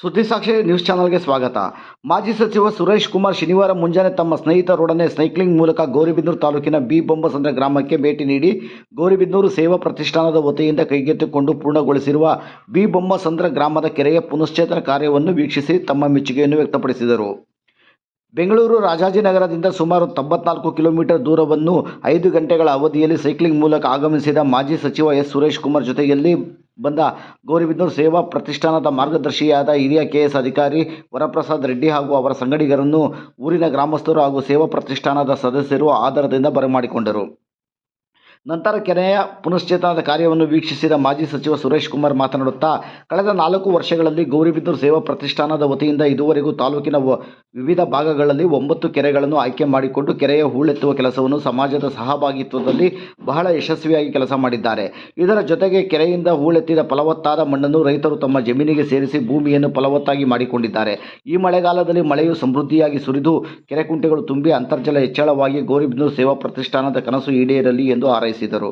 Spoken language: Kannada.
ಸುದ್ದಿಸಾಕ್ಷಿ ನ್ಯೂಸ್ ಚಾನಲ್ಗೆ ಸ್ವಾಗತ. ಮಾಜಿ ಸಚಿವ ಸುರೇಶ್ ಕುಮಾರ್ ಶನಿವಾರ ಮುಂಜಾನೆ ತಮ್ಮ ಸ್ನೇಹಿತರೊಡನೆ ಸೈಕ್ಲಿಂಗ್ ಮೂಲಕ ಗೌರಿಬಿದನೂರು ತಾಲೂಕಿನ ಬಿ ಬೊಂಬಸಂದ್ರ ಗ್ರಾಮಕ್ಕೆ ಭೇಟಿ ನೀಡಿ ಗೌರಿಬಿದನೂರು ಸೇವಾ ಪ್ರತಿಷ್ಠಾನದ ವತಿಯಿಂದ ಕೈಗೆತ್ತಿಕೊಂಡು ಪೂರ್ಣಗೊಳಿಸಿರುವ ಬಿ ಬೊಮ್ಮಸಂದ್ರ ಗ್ರಾಮದ ಕೆರೆಯ ಪುನಶ್ಚೇತನ ಕಾರ್ಯವನ್ನು ವೀಕ್ಷಿಸಿ ತಮ್ಮ ಮೆಚ್ಚುಗೆಯನ್ನು ವ್ಯಕ್ತಪಡಿಸಿದರು. ಬೆಂಗಳೂರು ರಾಜಾಜಿನಗರದಿಂದ ಸುಮಾರು ತೊಂಬತ್ನಾಲ್ಕು ಕಿಲೋಮೀಟರ್ ದೂರವನ್ನು ಐದು ಗಂಟೆಗಳ ಅವಧಿಯಲ್ಲಿ ಸೈಕ್ಲಿಂಗ್ ಮೂಲಕ ಆಗಮಿಸಿದ ಮಾಜಿ ಸಚಿವ ಎಸ್. ಸುರೇಶ್ ಕುಮಾರ್ ಜೊತೆಯಲ್ಲಿ ಬಂದ ಗೌರಿಬಿದನೂರು ಸೇವಾ ಪ್ರತಿಷ್ಠಾನದ ಮಾರ್ಗದರ್ಶಿಯಾದ ಹಿರಿಯ ಕೆ ಎಸ್ ಅಧಿಕಾರಿ ವರಪ್ರಸಾದ್ ರೆಡ್ಡಿ ಹಾಗೂ ಅವರ ಸಂಗಡಿಗರನ್ನು ಊರಿನ ಗ್ರಾಮಸ್ಥರು ಹಾಗೂ ಸೇವಾ ಪ್ರತಿಷ್ಠಾನದ ಸದಸ್ಯರು ಆದರದಿಂದ ಬರಮಾಡಿಕೊಂಡರು. ನಂತರ ಕೆರೆಯ ಪುನಶ್ಚೇತನದ ಕಾರ್ಯವನ್ನು ವೀಕ್ಷಿಸಿದ ಮಾಜಿ ಸಚಿವ ಸುರೇಶ್ ಕುಮಾರ್ ಮಾತನಾಡುತ್ತಾ, ಕಳೆದ ನಾಲ್ಕು ವರ್ಷಗಳಲ್ಲಿ ಗೌರಿಬಿದ್ದೂರು ಸೇವಾ ಪ್ರತಿಷ್ಠಾನದ ವತಿಯಿಂದ ಇದುವರೆಗೂ ತಾಲೂಕಿನ ವಿವಿಧ ಭಾಗಗಳಲ್ಲಿ ಒಂಬತ್ತು ಕೆರೆಗಳನ್ನು ಆಯ್ಕೆ ಮಾಡಿಕೊಂಡು ಕೆರೆಯ ಹೂಳೆತ್ತುವ ಕೆಲಸವನ್ನು ಸಮಾಜದ ಸಹಭಾಗಿತ್ವದಲ್ಲಿ ಬಹಳ ಯಶಸ್ವಿಯಾಗಿ ಕೆಲಸ ಮಾಡಿದ್ದಾರೆ. ಇದರ ಜೊತೆಗೆ ಕೆರೆಯಿಂದ ಹೂಳೆತ್ತಿದ ಫಲವತ್ತಾದ ಮಣ್ಣನ್ನು ರೈತರು ತಮ್ಮ ಜಮೀನಿಗೆ ಸೇರಿಸಿ ಭೂಮಿಯನ್ನು ಫಲವತ್ತಾಗಿ ಮಾಡಿಕೊಂಡಿದ್ದಾರೆ. ಈ ಮಳೆಗಾಲದಲ್ಲಿ ಮಳೆಯು ಸಮೃದ್ಧಿಯಾಗಿ ಸುರಿದು ಕೆರೆಕುಂಟೆಗಳು ತುಂಬಿ ಅಂತರ್ಜಲ ಹೆಚ್ಚಳವಾಗಿ ಗೌರಿಬಿದ್ದೂರು ಸೇವಾ ಪ್ರತಿಷ್ಠಾನದ ಕನಸು ಈಡೇರಲಿ ಎಂದು ಹಾರೈಸಿದರು. ಆರಂಭಿಸಿದರು